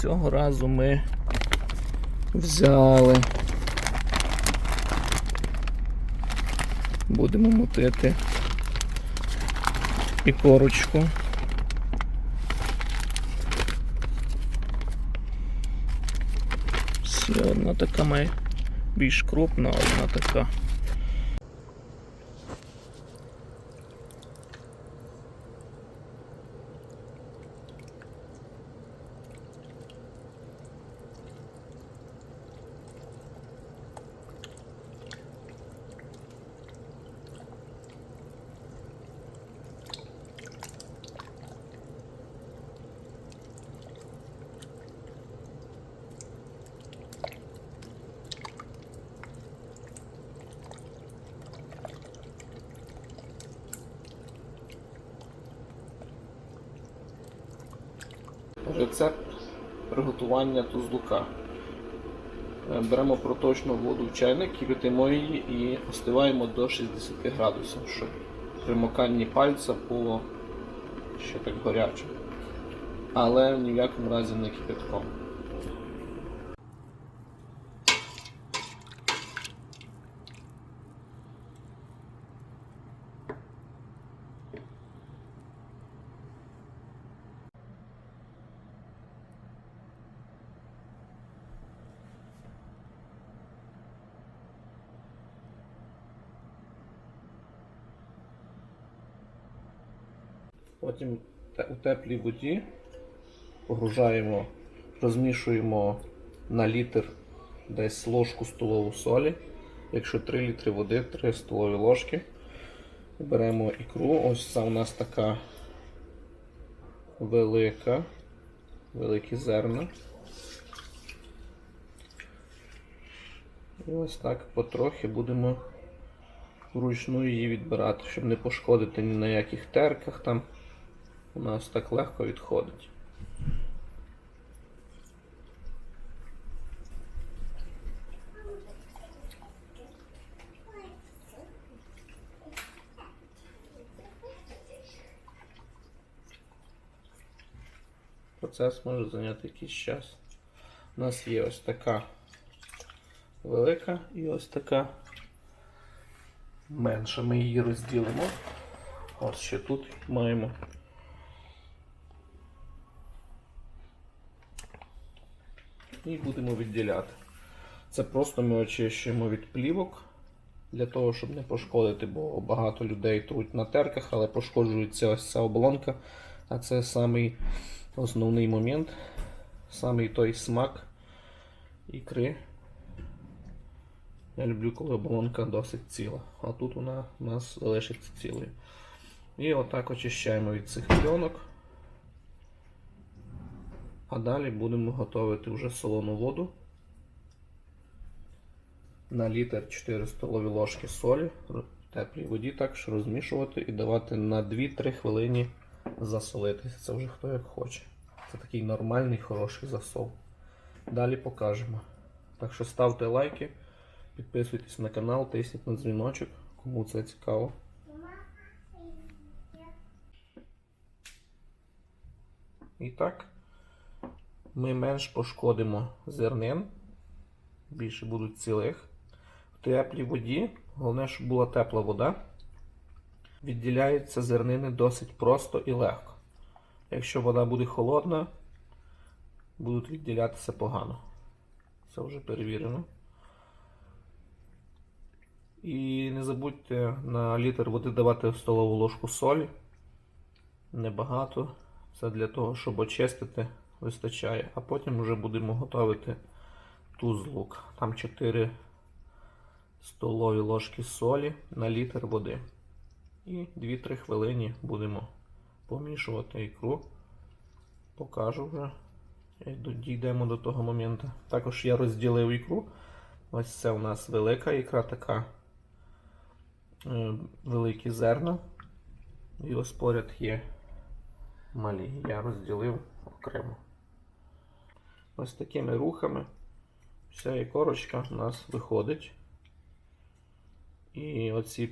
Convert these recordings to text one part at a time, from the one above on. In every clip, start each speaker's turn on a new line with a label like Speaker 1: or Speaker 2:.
Speaker 1: цього разу ми взяли. Будемо мутити і корочку. Ще одна така має більш крупна, одна така. Рецепт приготування тузлука. Е, Беремо проточну воду в чайник, кипятимо її і остиваємо до 60 градусів, щоб примоканні пальця було ще так гаряче. Але ні в якому разі не кипятком. Потім у теплій воді погружаємо, розмішуємо на літр десь ложку столову солі. Якщо 3 літри води, 3 столові ложки. Беремо ікру. Ось ця у нас така велика, великі зерна. І ось так потрохи будемо вручну її відбирати, щоб не пошкодити ні на яких терках там. У нас так легко відходить. Процес може зайняти якийсь час. У нас є ось така велика і ось така менша. Ми її розділимо. Ось ще тут маємо. І будемо відділяти. Це просто ми очищуємо від плівок для того, щоб не пошкодити, бо багато людей труть на терках, але пошкоджується ось ця оболонка. А це самий основний момент, самий той смак ікри. Я люблю, коли оболонка досить ціла, а тут вона у нас залишиться цілою. І отак очищаємо від цих пленок. А далі будемо готувати вже солону воду. На літр 4 столові ложки солі в теплій воді також розмішувати і давати на 2-3 хвилини засолитися. Це вже хто як хоче. Це такий нормальний, хороший засол. Далі покажемо. Так що ставте лайки, підписуйтесь на канал, тисніть на дзвіночок, кому це цікаво. І так, ми менш пошкодимо зернин, більше будуть цілих. В теплій воді, головне, щоб була тепла вода, відділяються зернини досить просто і легко. Якщо вода буде холодна, будуть відділятися погано. Це вже перевірено. І не забудьте на літр води давати столову ложку солі. Небагато. Це для того, щоб очистити, вистачає. А потім вже будемо готувати туз лук. Там 4 столові ложки солі на літр води. І 2-3 хвилини будемо помішувати ікру. Покажу вже, як дійдемо до того моменту. Також я розділив ікру. Ось це у нас велика ікра, така е, великі зерна. І ось поряд є малі. Я розділив окремо. Ось такими рухами вся ікорочка у нас виходить. І оці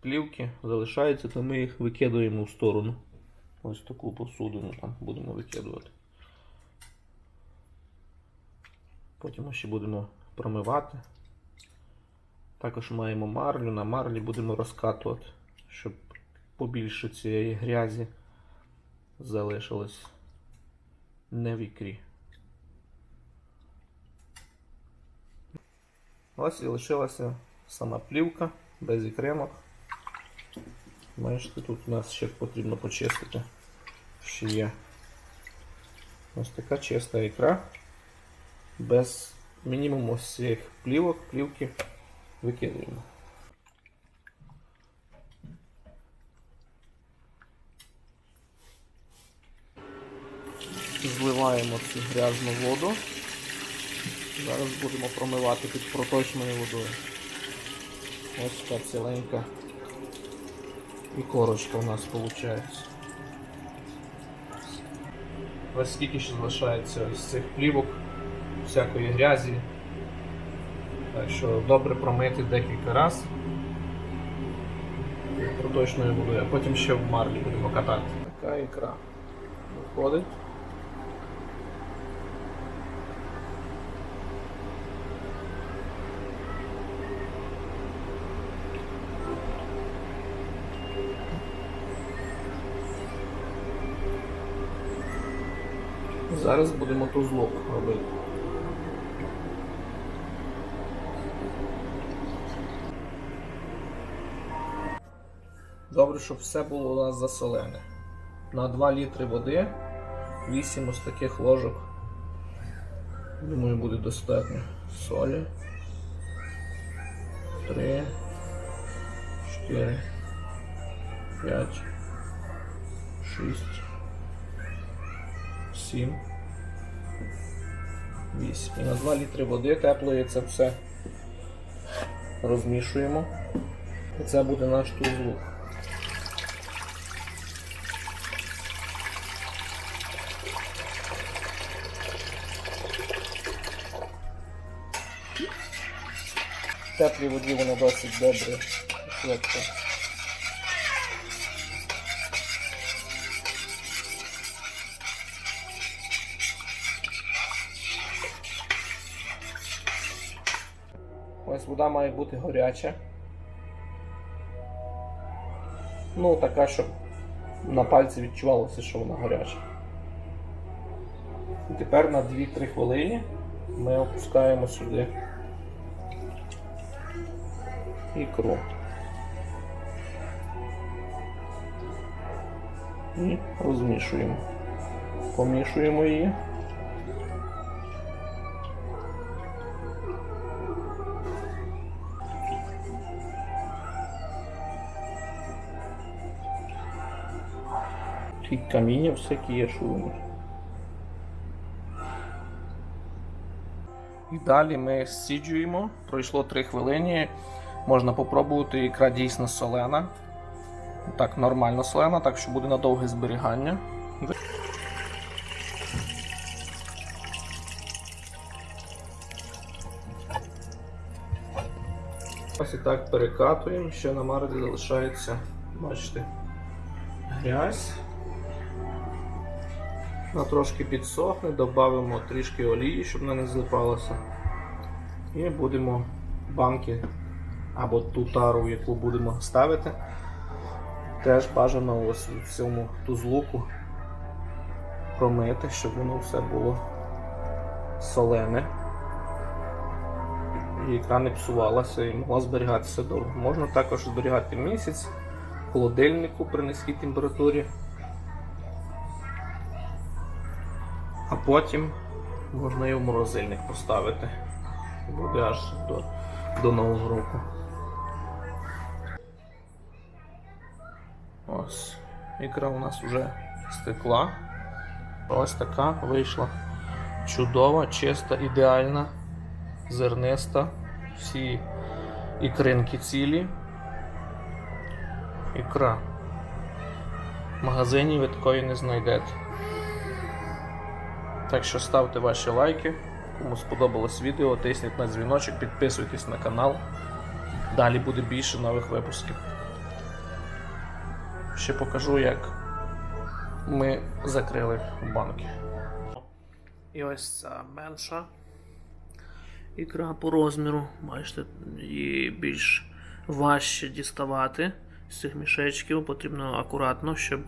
Speaker 1: плівки залишаються, то ми їх викидуємо в сторону. Ось таку посудину там будемо викидувати. Потім ще будемо промивати. Також маємо марлю. На марлі будемо розкатувати, щоб побільше цієї грязі залишилось не в ікрі. Ось і лишилася сама плівка без ікремок. Бачите, тут у нас ще потрібно почистити. Ще є ось така чиста ікра. Без мінімуму всіх плівок, плівки викидуємо. Зливаємо цю грязну воду. Зараз будемо промивати під проточною водою. Ось така ціленька і корочка у нас виходить. Ось скільки ще залишається ось цих плівок, всякої грязі. Так що добре промити декілька разів проточною водою, а потім ще в марлі будемо катати. Така ікра виходить. Зараз будемо тузлок робити. Добре, щоб все було у нас засолене. На 2 літри води 8 ось таких ложок. Думаю, буде достатньо солі. 3, 4, 5, 6, 7, 8. І на 2 літри води теплої це все розмішуємо. І це буде наш тузлук. В теплій воді воно досить добре швидко. Вода має бути гаряча. Ну, така, щоб на пальці відчувалося, що вона гаряча. І тепер на 2-3 хвилини ми опускаємо сюди ікру. І розмішуємо. Помішуємо її. І каміння всякі є. І далі ми зсіджуємо. Пройшло 3 хвилини. Можна попробувати, ікра дійсно солена. Так, нормально солена, так що буде на довге зберігання. Ось і так перекатуємо, ще на марлі залишається, бачите, грязь. Вона трошки підсохне, додамо трішки олії, щоб вона не злипалася. І будемо банки або ту тару, яку будемо ставити. Теж бажано ось у цьому тузлуку промити, щоб воно все було солене. І ікра не псувалася і могла зберігатися довго. Можна також зберігати місяць в холодильнику при низькій температурі. А потім можна і в морозильник поставити. Буде аж до, до Нового року. Ось, ікра у нас вже стекла. Ось така вийшла чудова, чиста, ідеальна, зерниста. Всі ікринки цілі. Ікра. В магазині ви такої не знайдете. Так що ставте ваші лайки. Кому сподобалось відео, тисніть на дзвіночок, підписуйтесь на канал. Далі буде більше нових випусків. Ще покажу, як ми закрили банки. І ось ця менша. ікра по розміру. Бачите, і більш важче діставати з цих мішечків. Потрібно акуратно, щоб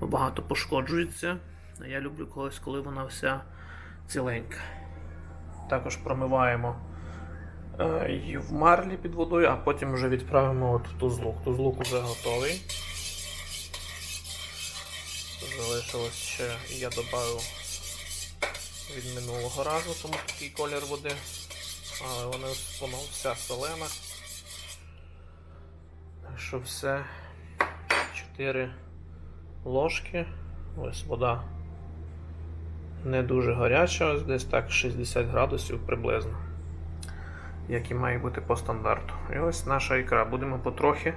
Speaker 1: багато пошкоджується. А я люблю колись, коли вона вся ціленька. Також промиваємо е, її в марлі під водою, а потім вже відправимо от в тузлук. Тузлук вже готовий. Залишилось ще, я додав від минулого разу, тому такий колір води. Але вона, вона вся солена. Так що все 4 ложки. Ось вода не дуже гаряча, ось десь так 60 градусів приблизно. Як і має бути по стандарту. І ось наша ікра. Будемо потрохи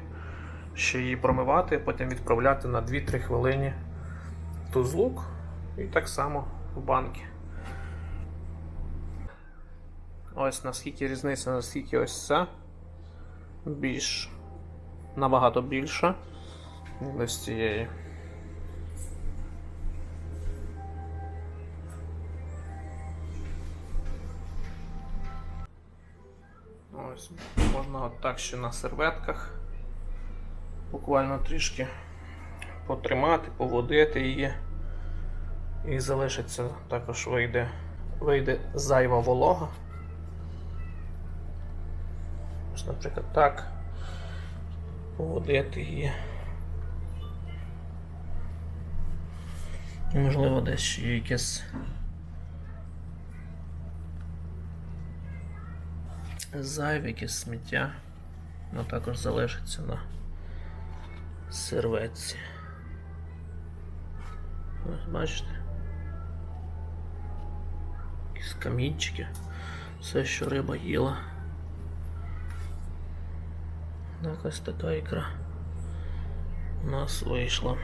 Speaker 1: ще її промивати, потім відправляти на 2-3 хвилини тузлук і так само в банки. Ось наскільки різниця, наскільки ось ця більш набагато більша ніж з цієї. Ось, можна от так ще на серветках. Буквально трішки потримати, поводити її. І залишиться також вийде, вийде зайва волога. Ось, наприклад, так. Поводити її. Можливо, десь ще якесь зайве якесь сміття, воно також залишиться на серветці. Ось бачите? Якісь камінчики, все, що риба їла. Якась така ікра у нас вийшла.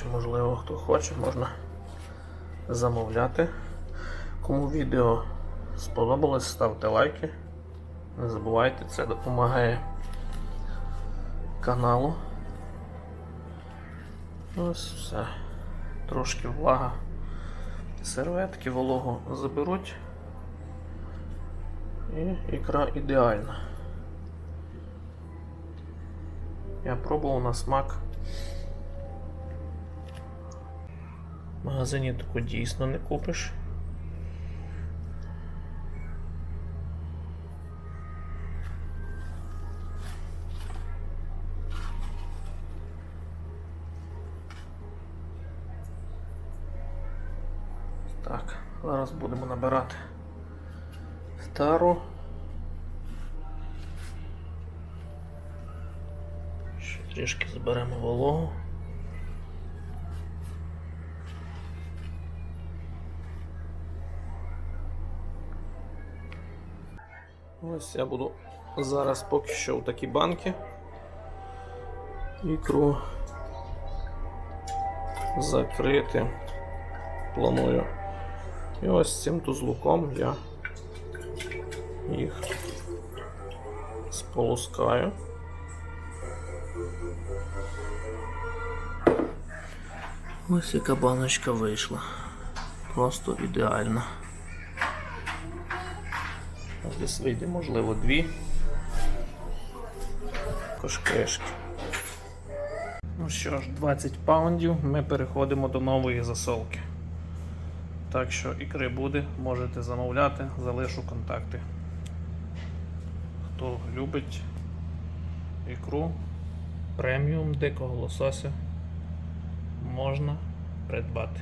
Speaker 1: Що, можливо, хто хоче, можна замовляти. Кому відео сподобалось, ставте лайки. Не забувайте, це допомагає каналу. Ось все. Трошки влага. Серветки вологу заберуть. І ікра ідеальна. Я пробував на смак. Магазині таку дійсно не купиш. Так, зараз будемо набирати стару. Ще трішки зберемо вологу. Ось я буду зараз поки що в такі банки ікру закрити. Планую. І ось цим тузлуком я їх сполускаю. Ось яка баночка вийшла. Просто ідеальна. Десь вийде, можливо, дві кошкишки. Ну що ж, 20 паундів ми переходимо до нової засолки. Так що ікри буде, можете замовляти, залишу контакти. Хто любить ікру преміум дикого лосося, можна придбати.